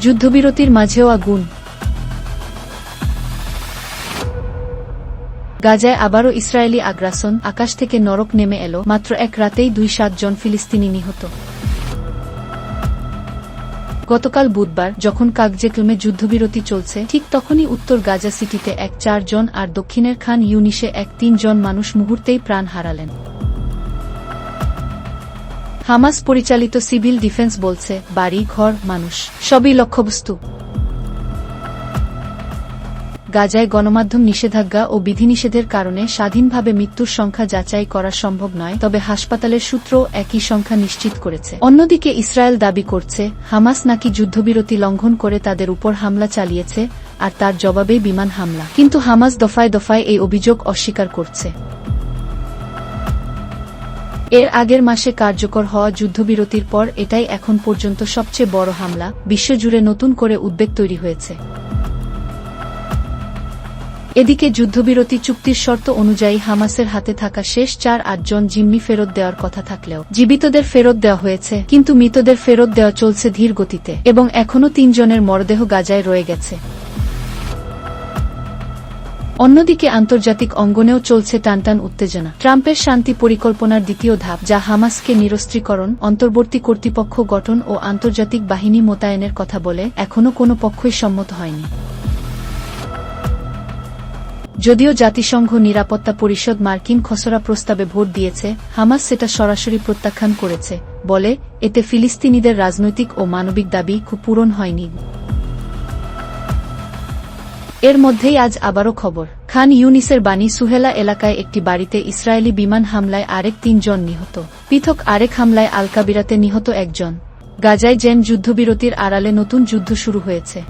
যুদ্ধবিরতির মাঝেও আগুন। গাজায় আবারও ইসরায়েলি আগ্রাসন, আকাশ থেকে নরক নেমে এলো, মাত্র এক রাতেই দুই সাতজন ফিলিস্তিনি নিহত। গতকাল বুধবার, যখন কাকজেকলমে যুদ্ধবিরতি চলছে, ঠিক তখনই উত্তর গাজা সিটিতে এক চারজন আর দক্ষিণের খান ইউনিশে এক তিনজন মানুষ মুহূর্তেই প্রাণ হারালেন। হামাস পরিচালিত সিভিল ডিফেন্স বলছে, বাড়ি, ঘর, মানুষ, সবই লক্ষ্যবস্তু। গাজায় গণমাধ্যম নিষেধাজ্ঞা ও বিধিনিষেধের কারণে স্বাধীনভাবে মৃত্যুর সংখ্যা যাচাই করা সম্ভব নয়, তবে হাসপাতালের সূত্র একই সংখ্যা নিশ্চিত করেছে। অন্যদিকে ইসরায়েল দাবি করছে, হামাস নাকি যুদ্ধবিরতি লঙ্ঘন করে তাদের উপর হামলা চালিয়েছে আর তার জবাবেই বিমান হামলা। কিন্তু হামাস দফায় দফায় এই অভিযোগ অস্বীকার করছে। এর আগের মাসে কার্যকর হওয়া যুদ্ধবিরতির পর এটাই এখন পর্যন্ত সবচেয়ে বড় হামলা, বিশ্বজুড়ে নতুন করে উদ্বেগ তৈরি হয়েছে। এদিকে যুদ্ধবিরতি চুক্তির শর্ত অনুযায়ী হামাসের হাতে থাকা শেষ চার আটজন জিম্মি ফেরত দেওয়ার কথা থাকলেও জীবিতদের ফেরত দেওয়া হয়েছে, কিন্তু মৃতদের ফেরত দেওয়া চলছে ধীর গতিতে এবং এখনও তিনজনের মরদেহ গাজায় রয়ে গেছে। অন্যদিকে আন্তর্জাতিক অঙ্গনেও চলছে টানটান উত্তেজনা। ট্রাম্পের শান্তি পরিকল্পনার দ্বিতীয় ধাপ, যা হামাসকে নিরস্ত্রীকরণ, অন্তর্বর্তী কর্তৃপক্ষ গঠন ও আন্তর্জাতিক বাহিনী মোতায়েনের কথা বলে, এখনও কোনো পক্ষই সম্মত হয়নি। যদিও জাতিসংঘ নিরাপত্তা পরিষদ মার্কিন খসড়া প্রস্তাবে ভোট দিয়েছে, হামাস সেটা সরাসরি প্রত্যাখ্যান করেছে, বলে এতে ফিলিস্তিনিদের রাজনৈতিক ও মানবিক দাবি খুব পূরণ হয়নি। এর মধ্যেই আজ আবারও খবর। খান ইউনিসের বাণী সুহেলা এলাকায় একটি বাড়িতে ইসরায়েলি বিমান হামলায় আরেক তিনজন নিহত। পৃথক আরেক হামলায় আলকাবিরাতে নিহত একজন। গাজায় জেন যুদ্ধবিরতির আড়ালে নতুন যুদ্ধ শুরু হয়েছে।